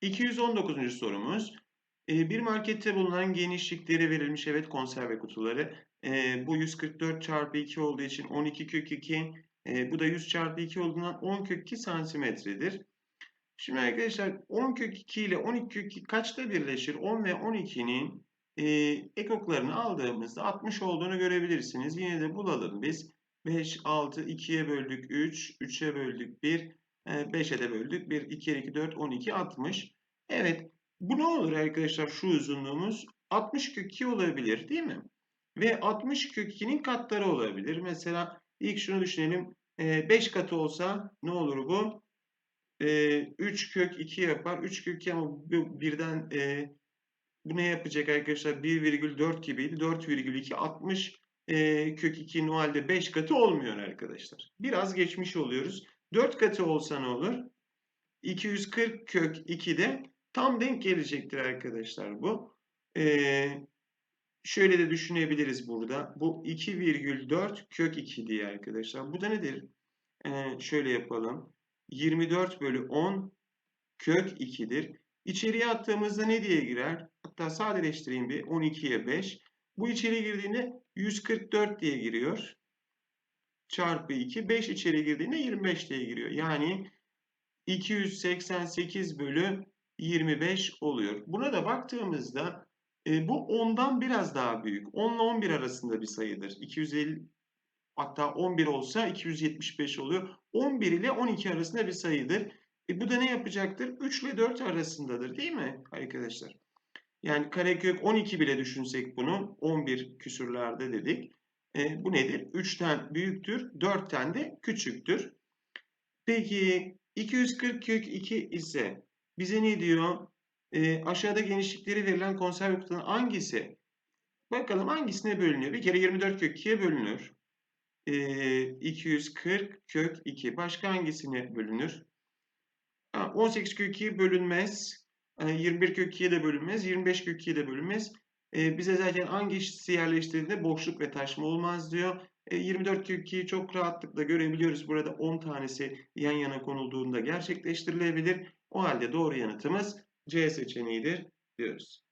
219. sorumuz. Ee, bir markette bulunan genişlikleri verilmiş evet konserve kutuları. Ee, bu 144 çarpı 2 olduğu için 12 kök 2. Ee, bu da 100 çarpı 2 olduğundan 10 kök 2 santimetredir. Şimdi arkadaşlar 10 kök 2 ile 12 kök 2 kaçta birleşir? 10 ve 12'nin e, ekoklarını aldığımızda 60 olduğunu görebilirsiniz. Yine de bulalım biz. 5, 6, 2'ye böldük 3, 3'e böldük 1, 5'e de böldük 1, 2 2, 4, 12, 60. Evet, bu ne olur arkadaşlar şu uzunluğumuz? 60 kök 2 olabilir değil mi? Ve 60 kök 2'nin katları olabilir. Mesela ilk şunu düşünelim. 5 katı olsa ne olur bu? 3 kök 2 yapar. 3 kök 2 ama birden bu ne yapacak arkadaşlar? 1,4 gibiydi. 4,2 60 e, kök 2'nin o halde 5 katı olmuyor arkadaşlar. Biraz geçmiş oluyoruz. 4 katı olsa ne olur? 240 kök 2'de tam denk gelecektir arkadaşlar bu. Ee, şöyle de düşünebiliriz burada. Bu 2,4 kök 2 diye arkadaşlar. Bu da nedir? Ee, şöyle yapalım. 24 bölü 10 kök 2'dir. İçeriye attığımızda ne diye girer? Hatta sadeleştireyim bir. 12'ye 5. Bu içeri girdiğinde 144 diye giriyor. Çarpı 2. 5 içeri girdiğinde 25 diye giriyor. Yani 288 bölü 25 oluyor. Buna da baktığımızda e, bu 10'dan biraz daha büyük. 10 ile 11 arasında bir sayıdır. 250 hatta 11 olsa 275 oluyor. 11 ile 12 arasında bir sayıdır. E, bu da ne yapacaktır? 3 ile 4 arasındadır değil mi arkadaşlar? Yani karekök 12 bile düşünsek bunu 11 küsürlerde dedik. E, bu nedir? 3'ten büyüktür, 4'ten de küçüktür. Peki 240 kök 2 ise bize ne diyor? E, aşağıda genişlikleri verilen konserve kutunun hangisi? Bakalım hangisine bölünüyor? Bir kere 24 kök 2'ye bölünür. E, 240 kök 2. Başka hangisine bölünür? Ha, 18 kök 2 bölünmez. 21 kök 2'ye de bölünmez. 25 kök 2'ye de bölünmez. E, bize zaten hangi eşitsi yerleştirdiğinde boşluk ve taşma olmaz diyor. E, 24 kök 2'yi çok rahatlıkla görebiliyoruz. Burada 10 tanesi yan yana konulduğunda gerçekleştirilebilir. O halde doğru yanıtımız C seçeneğidir diyoruz.